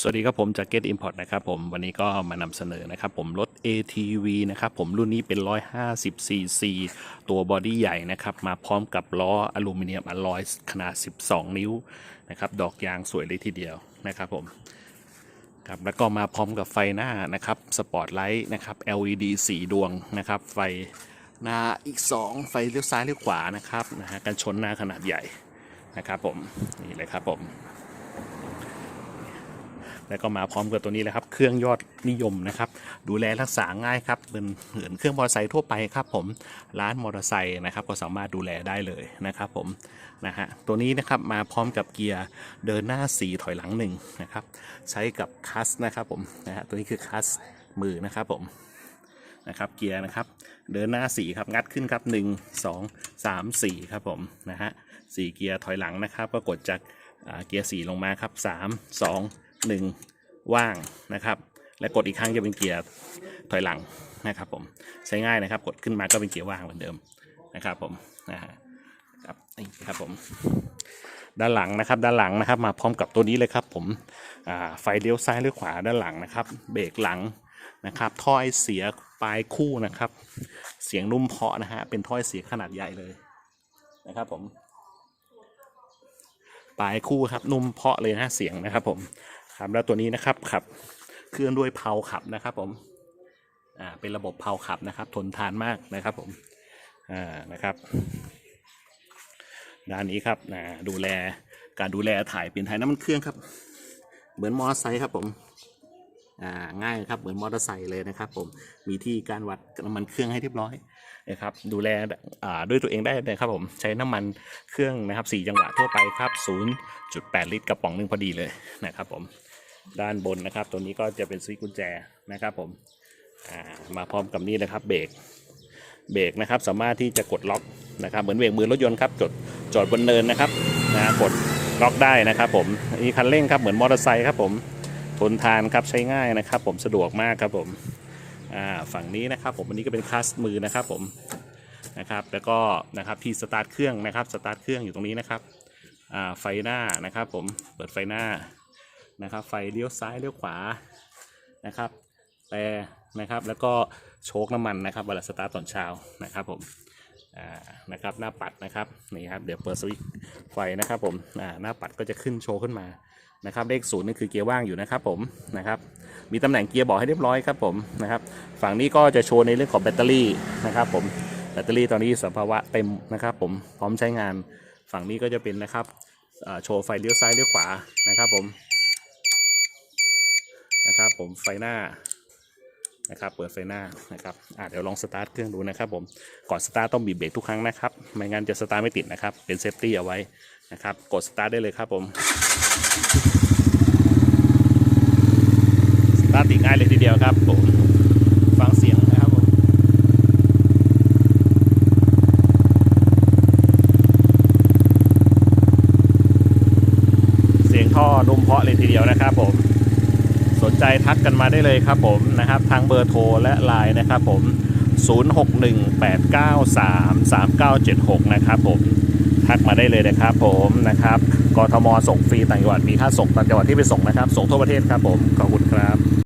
สวัสดีครับผมจาก Get Import นะครับผมวันนี้ก็มานำเสนอนะครับผมรถ ATV นะครับผมรุ่นนี้เป็น 150 cc ตัวบอดี้ใหญ่นะครับมาพร้อมกับล้ออลูมิเนียมอลลอยขนาด 12 นิ้วนะครับดอกยางสวยเลยทีเดียวนะครับผมครับแล้วก็มาพร้อมกับไฟหน้านะครับสปอร์ตไลท์นะครับ LED 4 ดวงนะครับไฟหน้าอีก 2 ไฟเลี้ยวซ้ายเลี้ยวขวานะครับนะฮะกันชนหน้าขนาดใหญ่นะครับผมนี่เลยครับผม แล้วก็มาพร้อมกับตัวนี้เลยครับเครื่องยอดนิยมนะครับ ดูแลรักษาง่ายครับเป็นเหมือนเครื่องมอเตอร์ไซค์ทั่วไปครับผมร้านมอเตอร์ไซค์นะครับก็สามารถดูแลได้เลยนะครับผมนะฮะตัวนี้นะครับมาพร้อมกับเกียร์เดินหน้า 4 ถอยหลัง1นะครับใช้กับคัสนะครับผมนะฮะตัวนี้คือคัสมือนะครับผมนะครับเกียร์นะครับเดินหน้า4ครับงัดขึ้นครับ 1 2 3 4ครับผมนะฮะสี่เกียร์ถอยหลังนะครับ ก็กดจากเกียร์4ลงมาครับ 3 2 1ว่างนะครับ และกดอีกครั้งจะเป็นเกียร์ถอยหลังนะครับ ผมใช้ง่ายนะครับ กดขึ้นมาก็เป็นเกียร์ว่างเหมือนเดิมนะครับ ผมนะฮะครับนี่ครับผมด้านหลังนะครับ ด้านหลังนะครับ มาพร้อมกับตัวนี้เลยครับผมไฟเลี้ยวซ้ายหรือขวาด้านหลังนะครับ เบรกหลังนะครับถ้อยเสียปลายคู่นะครับ เสียงนุ่มเพาะนะฮะเป็นถ้อยเสียขนาดใหญ่เลยนะครับ ผม ปลายคู่ครับนุ่มเพาะเลยนะเสียงนะครับ ผม ครับแล้วตัวนี้นะครับขับเครื่องด้วยเพลาขับนะครับผมอ่าเป็นระบบเพลาขับนะครับ ทนทานมากนะครับผมอ่านะครับด้านนี้ครับอ่าดูแลการดูแลถ่ายเปลี่ยนถ่ายน้ำมันเครื่องครับ เหมือนมอเตอร์ไซค์ครับผมอ่าง่ายครับเหมือนมอเตอร์ไซค์เลยนะครับ ผมมีที่การวัดน้ำมันเครื่องให้เรียบร้อยนะครับ ดูแลอ่าด้วยตัวเองได้นะครับ ผมใช้น้ำมันเครื่องนะครับ4จังหวะทั่วไปครับ 0.8 ลิตรกระป๋องหนึงพอดีเลยนะครับผม ด้านบนนะครับ ตัวนี้ก็จะเป็นสวิตช์กุญแจนะครับผมามาพร้อมกับนี่นะครับเบรกเบรกนะครับสามารถที่จะกดล็อกนะครับเหมือนเบรกมือรถยนต์ครับจดจอดบนเนินนะครับนะกดล็อกได้นะครับผมนนี้คันเร่งครับเหมือนมอเตอร์ไซค์ครับผมทนทานครับใช้ง่ายนะครับ ผมสะดวกมากครับผมฝั่งนี้นะครับผมอันนี้ก็เป็นคลัสมือนะครับผมนะครับแล้วก็นะครับที่สตาร์ทเครื่องนะครับสตาร์ทเครื่องอยู่ตรงนี้นะครับไฟหน้านะครับผมเปิดไฟหน้า นะครับ ไฟเลี้ยวซ้ายเลี้ยวขวานะครับแต่นะครับแล้วก็โชคน้ำมันนะครับเวลาสตาร์ทตอนเช้านะครับผมอ่านะครับหน้าปัดนะครับนี่ครับเดี๋ยวเปิดสวิตช์ไฟนะครับผมอ่าหน้าปัดก็จะขึ้นโชว์ขึ้นมานะครับเลขศูนย์นี่คือเกียร์ว่างอยู่นะครับผมนะครับมีตำแหน่งเกียร์บอกให้เรียบร้อยครับผมนะครับฝั่งนี้ก็จะโชว์ในเรื่องของแบตเตอรี่นะครับผมแบตเตอรี่ตอนนี้สภาวะเต็มนะครับผมพร้อมใช้งานฝั่งนี้ก็จะเป็นนะครับโชว์ไฟเลี้ยวซ้ายเลี้ยวขวานะครับผม นะครับ ผมไฟหน้านะครับ เปิดไฟหน้านะครับอ่าเดี๋ยวลองสตาร์ทเครื่องดูนะครับ ผมก่อนสตาร์ทต้องบีบเบรกทุกครั้งนะครับไม่งั้นจะสตาร์ทไม่ติดนะครับ เป็นเซฟตี้เอาไว้นะครับ กดสตาร์ทได้เลยครับผมสตาร์ทติดง่ายเลยทีเดียวครับผมฟังเสียงนะครับผมเสียงท่อนุ่มเพาะเลยทีเดียวนะครับผม สนใจทักกันมาได้เลยครับผมนะครับ ทางเบอร์โทรและไลน์นะครับผม 0618933976 นะครับผมทักมาได้เลยนะครับผมนะครับกทมส่งฟรีต่างจังหวัดมีค่าส่งต่างจังหวัดที่ไปส่งนะครับ ส่งทั่วประเทศครับผมขอบคุณครับ